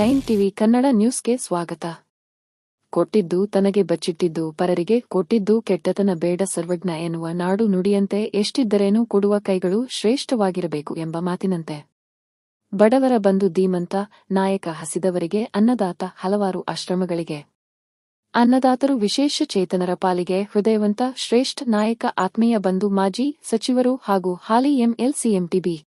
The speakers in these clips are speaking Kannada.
ನೈನ್ ಟಿವಿ ಕನ್ನಡ ನ್ಯೂಸ್ಗೆ ಸ್ವಾಗತ. ಕೊಟ್ಟಿದ್ದು ತನಗೆ ಬಚ್ಚಿಟ್ಟಿದ್ದು ಪರರಿಗೆ, ಕೊಟ್ಟಿದ್ದು ಕೆಟ್ಟತನ ಬೇಡ ಸರ್ವಜ್ಞ ಎನ್ನುವ ನಾಡು ನುಡಿಯಂತೆ ಎಷ್ಟಿದ್ದರೇನೂ ಕೊಡುವ ಕೈಗಳು ಶ್ರೇಷ್ಠವಾಗಿರಬೇಕು ಎಂಬ ಮಾತಿನಂತೆ. ಬಡವರ ಬಂಧು ಧೀಮಂತ, ನಾಯಕ ಹಸಿದವರಿಗೆ, ಅನ್ನದಾತ ಹಲವಾರು ಆಶ್ರಮಗಳಿಗೆ. ಅನ್ನದಾತರು ವಿಶೇಷ ಚೇತನರ ಪಾಲಿಗೆ ಹೃದಯವಂತ ಶ್ರೇಷ್ಠ ನಾಯಕ ಆತ್ಮೀಯ ಬಂಧು ಮಾಜಿ ಸಚಿವರು ಹಾಗೂ ಹಾಲಿ ಎಂಎಲ್ಸಿಎಂಟಿಬಿ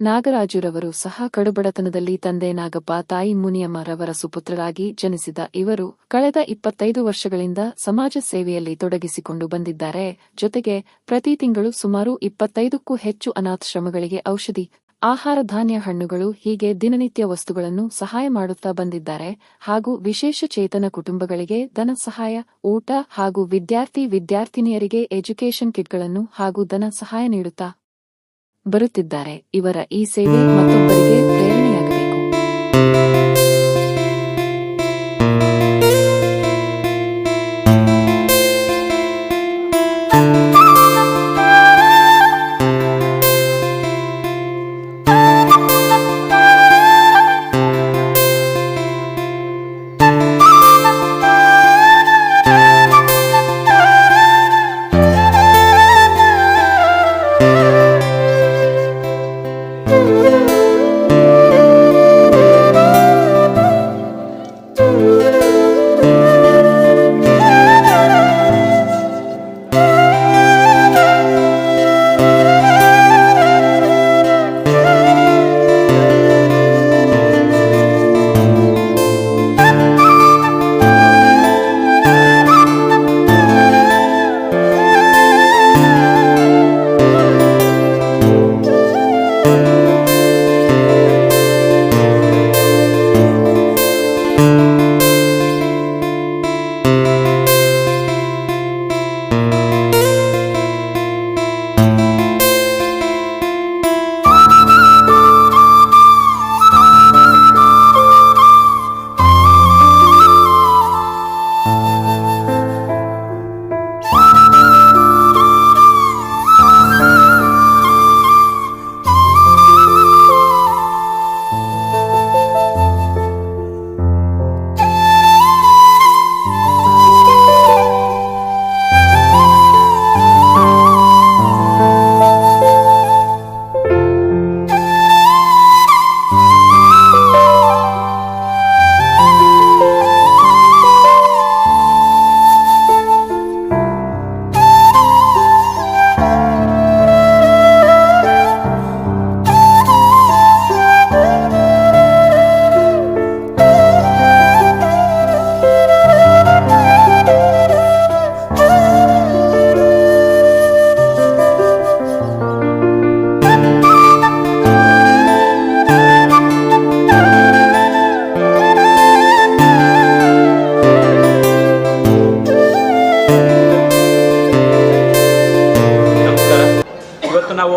ನಾಗರಾಜುರವರು ಸಹ ಕಡುಬಡತನದಲ್ಲಿ ತಂದೆ ನಾಗಪ್ಪ, ತಾಯಿ ಮುನಿಯಮ್ಮರವರ ಸುಪುತ್ರರಾಗಿ ಜನಿಸಿದ ಇವರು ಕಳೆದ ಇಪ್ಪತ್ತೈದು ವರ್ಷಗಳಿಂದ ಸಮಾಜ ಸೇವೆಯಲ್ಲಿ ತೊಡಗಿಸಿಕೊಂಡು ಬಂದಿದ್ದಾರೆ. ಜೊತೆಗೆ ಪ್ರತಿ ತಿಂಗಳು ಸುಮಾರು ಇಪ್ಪತ್ತೈದಕ್ಕೂ ಹೆಚ್ಚು ಅನಾಥಶ್ರಮಗಳಿಗೆ ಔಷಧಿ, ಆಹಾರ ಧಾನ್ಯ ಹಣ್ಣುಗಳು ಹೀಗೆ ದಿನನಿತ್ಯ ವಸ್ತುಗಳನ್ನು ಸಹಾಯ ಮಾಡುತ್ತಾ ಬಂದಿದ್ದಾರೆ. ಹಾಗೂ ವಿಶೇಷ ಚೇತನ ಕುಟುಂಬಗಳಿಗೆ ಧನ ಸಹಾಯ, ಊಟ ಹಾಗೂ ವಿದ್ಯಾರ್ಥಿ ವಿದ್ಯಾರ್ಥಿನಿಯರಿಗೆ ಎಜುಕೇಷನ್ ಕಿಟ್ಗಳನ್ನು ಹಾಗೂ ಧನ ಸಹಾಯ ನೀಡುತ್ತಾ ಬರುತ್ತಿದ್ದಾರೆ. ಇವರ ಈ ಸೇವೆ ಮತ್ತೊಬ್ಬರಿಗೆ ಪ್ರೇರಣೆಯಾಗಬೇಕು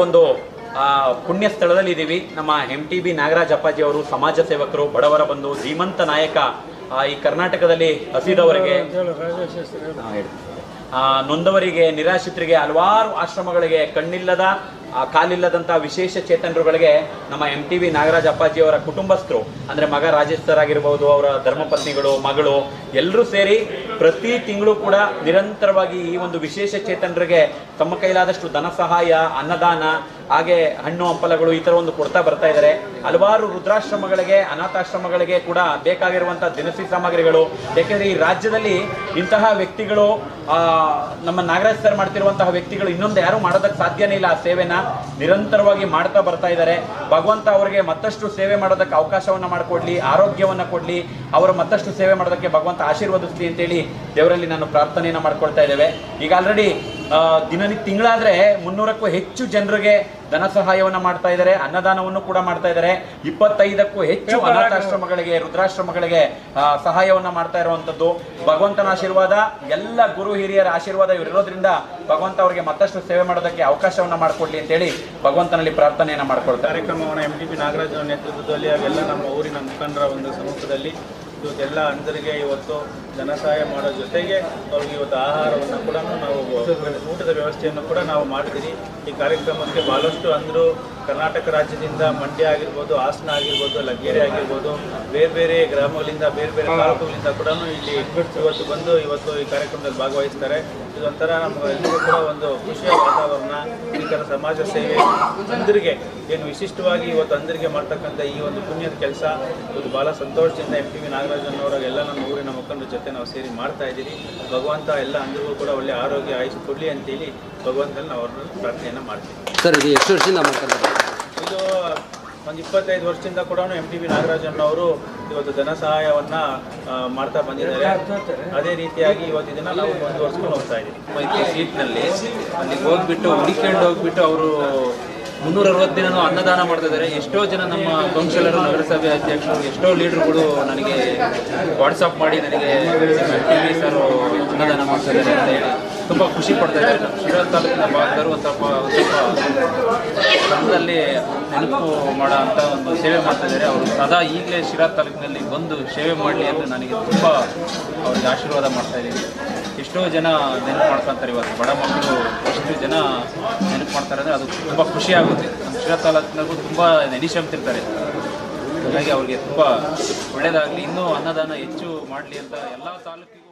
ಒಂದು ಪುಣ್ಯ ಸ್ಥಳದಲ್ಲಿ ಇದ್ದೀವಿ ನಮ್ಮ ಎಂ ಟಿ ಬಿ ನಾಗರಾಜ್ ಅಪ್ಪಾಜಿ ಅವರು, ಸಮಾಜ ಸೇವಕರು, ಬಡವರ ಬಂಧು, ಧೀಮಂತ ನಾಯಕ ಈ ಕರ್ನಾಟಕದಲ್ಲಿ ಹಸಿದವರಿಗೆ ನೊಂದವರಿಗೆ, ನಿರಾಶ್ರಿತರಿಗೆ ಹಲವಾರು ಆಶ್ರಮಗಳಿಗೆ ಕಣ್ಣಿಲ್ಲದ ಆ, ಕಾಲಿಲ್ಲದಂತ ವಿಶೇಷ ಚೇತನರುಗಳಿಗೆ ನಮ್ಮ ಎಂ ಟಿ ವಿ ನಾಗರಾಜ್ ಅಪ್ಪಾಜಿ ಅವರ ಕುಟುಂಬಸ್ಥರು ಅಂದ್ರೆ ಮಗ ರಾಜೇಶ್ ಸರ್ ಆಗಿರ್ಬೋದು ಅವರ ಧರ್ಮಪತ್ನಿಗಳು ಮಗಳು ಎಲ್ಲರೂ ಸೇರಿ ಪ್ರತಿ ತಿಂಗಳು ಕೂಡ ನಿರಂತರವಾಗಿ ಈ ಒಂದು ವಿಶೇಷ ಚೇತನರಿಗೆ ತಮ್ಮ ಕೈಲಾದಷ್ಟು ಧನ ಸಹಾಯ ಅನ್ನದಾನ ಹಾಗೆ ಹಣ್ಣು ಹಂಪಲಗಳು ಈ ಥರ ಒಂದು ಕೊಡ್ತಾ ಬರ್ತಾ ಇದ್ದಾರೆ ಹಲವಾರು ರುದ್ರಾಶ್ರಮಗಳಿಗೆ, ಅನಾಥಾಶ್ರಮಗಳಿಗೆ ಕೂಡ ಬೇಕಾಗಿರುವಂಥ ದಿನಸಿ ಸಾಮಗ್ರಿಗಳು. ಯಾಕೆಂದರೆ ಈ ರಾಜ್ಯದಲ್ಲಿ ಇಂತಹ ವ್ಯಕ್ತಿಗಳು ನಮ್ಮ ನಾಗರಾಜ್ ಸರ್ ಮಾಡ್ತಿರುವಂತಹ ವ್ಯಕ್ತಿಗಳು ಇನ್ನೊಂದು ಯಾರು ಮಾಡೋದಕ್ಕೆ ಸಾಧ್ಯನೇ ಇಲ್ಲ ಆ ಸೇವೆನ. ನಿರಂತರವಾಗಿ ಮಾಡ್ತಾ ಬರ್ತಾ ಇದ್ದಾರೆ ಭಗವಂತ ಅವರಿಗೆ ಮತ್ತಷ್ಟು ಸೇವೆ ಮಾಡೋದಕ್ಕೆ ಅವಕಾಶವನ್ನ ಮಾಡಿಕೊಡ್ಲಿ, ಆರೋಗ್ಯವನ್ನ ಕೊಡ್ಲಿ. ಅವರು ಮತ್ತಷ್ಟು ಸೇವೆ ಮಾಡೋದಕ್ಕೆ ಭಗವಂತ ಆಶೀರ್ವದಿಸ್ಲಿ ಅಂತೇಳಿ ದೇವರಲ್ಲಿ ನಾನು ಪ್ರಾರ್ಥನೆಯನ್ನು ಮಾಡ್ಕೊಳ್ತಾ ಇದ್ದೇವೆ. ಈಗ ಆಲ್ರೆಡಿ ದಿನನಿ ತಿಂಗಳಾದ್ರೆ ಮುನ್ನೂರಕ್ಕೂ ಹೆಚ್ಚು ಜನರಿಗೆ ಧನ ಸಹಾಯವನ್ನ ಮಾಡ್ತಾ ಇದ್ದಾರೆ ಅನ್ನದಾನವನ್ನು ಕೂಡ ಮಾಡ್ತಾ ಇದ್ದಾರೆ ಇಪ್ಪತ್ತೈದಕ್ಕೂ ಹೆಚ್ಚು ಅನಾಥಾಶ್ರಮಗಳಿಗೆ ರುದ್ರಾಶ್ರಮಗಳಿಗೆ ಸಹಾಯವನ್ನು ಮಾಡ್ತಾ ಇರುವಂಥದ್ದು. ಭಗವಂತನ ಆಶೀರ್ವಾದ ಎಲ್ಲ ಗುರು ಹಿರಿಯರ ಆಶೀರ್ವಾದ ಇವರಿರೋದ್ರಿಂದ ಭಗವಂತ ಅವರಿಗೆ ಮತ್ತಷ್ಟು ಸೇವೆ ಮಾಡೋದಕ್ಕೆ ಅವಕಾಶವನ್ನ ಮಾಡಿಕೊಡ್ಲಿ ಅಂತೇಳಿ ಭಗವಂತನಲ್ಲಿ ಪ್ರಾರ್ಥನೆಯನ್ನ ಮಾಡ್ಕೊಳ್ತಾರೆ. ಕಾರ್ಯಕ್ರಮವನ್ನು ಎಂ ಟಿ ಪಿ ನಾಗರಾಜ್ ನೇತೃತ್ವದಲ್ಲಿ ಅವೆಲ್ಲ ನಮ್ಮ ಊರಿನ ಮುಖಂಡರ ಒಂದು ಸಮ್ಮುಖದಲ್ಲಿ ಇವತ್ತೆಲ್ಲ ಅಂಧರಿಗೆ ಇವತ್ತು ಧನ ಸಹಾಯ ಮಾಡೋ ಜೊತೆಗೆ ಅವ್ರಿಗೆ ಇವತ್ತು ಆಹಾರವನ್ನು ಕೂಡ ನಾವು ಊಟದ ವ್ಯವಸ್ಥೆಯನ್ನು ಕೂಡ ನಾವು ಮಾಡ್ತೀವಿ ಈ ಕಾರ್ಯಕ್ರಮಕ್ಕೆ ಭಾಳಷ್ಟು ಅಂದರು ಕರ್ನಾಟಕ ರಾಜ್ಯದಿಂದ ಮಂಡ್ಯ ಆಗಿರ್ಬೋದು ಹಾಸನ ಆಗಿರ್ಬೋದು ಲಗ್ಗೆರೆ ಆಗಿರ್ಬೋದು ಬೇರೆ ಬೇರೆ ಗ್ರಾಮಗಳಿಂದ ಬೇರೆ ಬೇರೆ ತಾಲೂಕುಗಳಿಂದ ಕೂಡ ಇಲ್ಲಿ ಇವತ್ತು ಬಂದು ಇವತ್ತು ಈ ಕಾರ್ಯಕ್ರಮದಲ್ಲಿ ಭಾಗವಹಿಸ್ತಾರೆ. ಇದೊಂಥರ ನಮಗೆಲ್ಲರಿಗೂ ಕೂಡ ಒಂದು ಖುಷಿಯ ವಾತಾವರಣ ಈ ಥರ ಸಮಾಜ ಸೇವೆ ಅಂದ್ರಿಗೆ ಏನು ವಿಶಿಷ್ಟವಾಗಿ ಇವತ್ತು ಅಂದ್ರಿಗೆ ಮಾಡ್ತಕ್ಕಂಥ ಈ ಒಂದು ಪುಣ್ಯದ ಕೆಲಸ. ಇವತ್ತು ಭಾಳ ಸಂತೋಷದಿಂದ ಎಂ ಟಿ ವಿ ನಾಗರಾಜನವರ ಎಲ್ಲ ನಮ್ಮ ಊರಿನ ಮುಖಂಡರ ಜೊತೆ ನಾವು ಸೇರಿ ಮಾಡ್ತಾ ಇದ್ದೀವಿ ಭಗವಂತ ಎಲ್ಲ ಅಂದ್ರಿಗೂ ಕೂಡ ಒಳ್ಳೆ ಆರೋಗ್ಯ ಆಯುಷ್ ಕೊಡಲಿ ಅಂತೇಳಿ ಭಗವಂತನಲ್ಲಿ ನಾವು ಅವ್ರನ್ನ ಪ್ರಾರ್ಥನೆಯನ್ನು ಮಾಡ್ತೀವಿ. ಸರ್ ಇದು ಎಷ್ಟು ವರ್ಷದಿಂದ ಮಾಡ್ತಾರೆ? ಇದು ಒಂದು ಇಪ್ಪತ್ತೈದು ವರ್ಷದಿಂದ ಕೂಡ ಎಂ ಟಿ ಬಿ ನಾಗರಾಜಣ್ಣವರು ಇವತ್ತು ಧನ ಸಹಾಯವನ್ನ ಮಾಡ್ತಾ ಬಂದಿದ್ದಾರೆ. ಅದೇ ರೀತಿಯಾಗಿ ಇವತ್ತು ದಿನ ನಾವು ಮುಂದುವರ್ಸ್ಕೊಂಡು ಹೋಗ್ತಾ ಇದ್ದೀವಿ. ಇದ್ದ ಸೀಟ್ನಲ್ಲಿ ಅಲ್ಲಿಗೆ ಹೋಗ್ಬಿಟ್ಟು ಹುಡುಕೊಂಡು ಹೋಗ್ಬಿಟ್ಟು ಅವರು ಮುನ್ನೂರ ಅರವತ್ತು ದಿನ ಅನ್ನದಾನ ಮಾಡ್ತಾ ಇದ್ದಾರೆ. ಎಷ್ಟೋ ಜನ ನಮ್ಮ ಕೌನ್ಸಿಲರ್ ನಗರಸಭೆ ಅಧ್ಯಕ್ಷರು ಎಷ್ಟೋ ಲೀಡರ್ಗಳು ನನಗೆ ವಾಟ್ಸಪ್ ಮಾಡಿ ನನಗೆ ಟಿ ಬಿ ಸರ್ ಅನ್ನದಾನ ಮಾಡ್ತಾ ಇದ್ದಾರೆ ಅಂತ ಹೇಳಿ. ತುಂಬ ಖುಷಿ ಪಡ್ತಾ ಇದ್ದಾರೆ. ಶಿರಾ ತಾಲೂಕಿನ ಭಾಗದವರು ಒಂದು ಸ್ವಲ್ಪ ಸಂಘದಲ್ಲಿ ನೆನಪು ಮಾಡೋ ಒಂದು ಸೇವೆ ಮಾಡ್ತಾ ಇದ್ದಾರೆ. ಅವರು ಸದಾ ಈಗಲೇ ಶಿರಾ ತಾಲೂಕಿನಲ್ಲಿ ಬಂದು ಸೇವೆ ಮಾಡಲಿ ಅಂತ ನನಗೆ ತುಂಬ ಅವ್ರಿಗೆ ಆಶೀರ್ವಾದ ಮಾಡ್ತಾ ಇದ್ದೀನಿ. ಎಷ್ಟೋ ಜನ ನೆನಪು ಮಾಡ್ಕೊತಾರೆ ಇವತ್ತು. ಬಡ ಮಕ್ಕಳು ಎಷ್ಟು ಜನ ನೆನಪು ಮಾಡ್ತಾರೆ ಅಂದರೆ ಅದು ತುಂಬ ಖುಷಿ ಆಗುತ್ತೆ. ನಮ್ಮ ಶಿರಾ ತಾಲೂಕಿನಾಗೂ ತುಂಬ ನೆನಿಶಂತಿರ್ತಾರೆ ಹಾಗಾಗಿ ಅವ್ರಿಗೆ ತುಂಬ ಒಳ್ಳೆಯದಾಗಲಿ ಇನ್ನೂ ಅನ್ನದಾನ ಹೆಚ್ಚು ಮಾಡಲಿ ಅಂತ ಎಲ್ಲ ತಾಲೂಕಿಗೆ